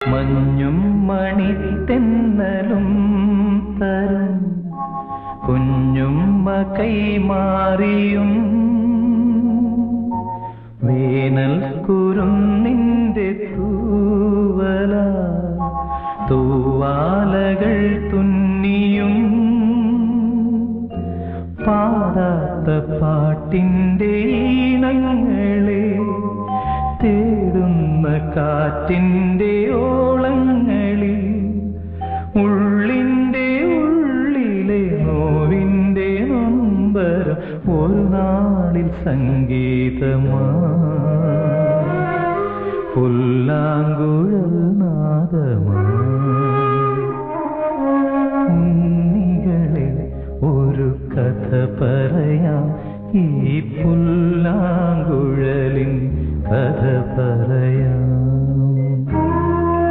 മഞ്ഞും മണിത്തെന്നലും തരും. കുഞ്ഞുമ്മ കൈമാറിയും വേനൽ നിന്റെ തൂവല തൂവാലകൾ തുന്നിയും. പാടാത്ത പാട്ടിന്റെ കാറ്റിന്റെ ഓളങ്ങളിൽ ഉള്ളിന്റെ ഉള്ളിലെ നോവിന്റെ നൊമ്പരം ഒരു നാളിൽ സംഗീതമാ. പുല്ലാങ്കുഴൽ നാദമാ. ഒരു കഥ പറയാം. ഈ പുല്ലാങ്കുഴലിൻ കഥ പറയാം.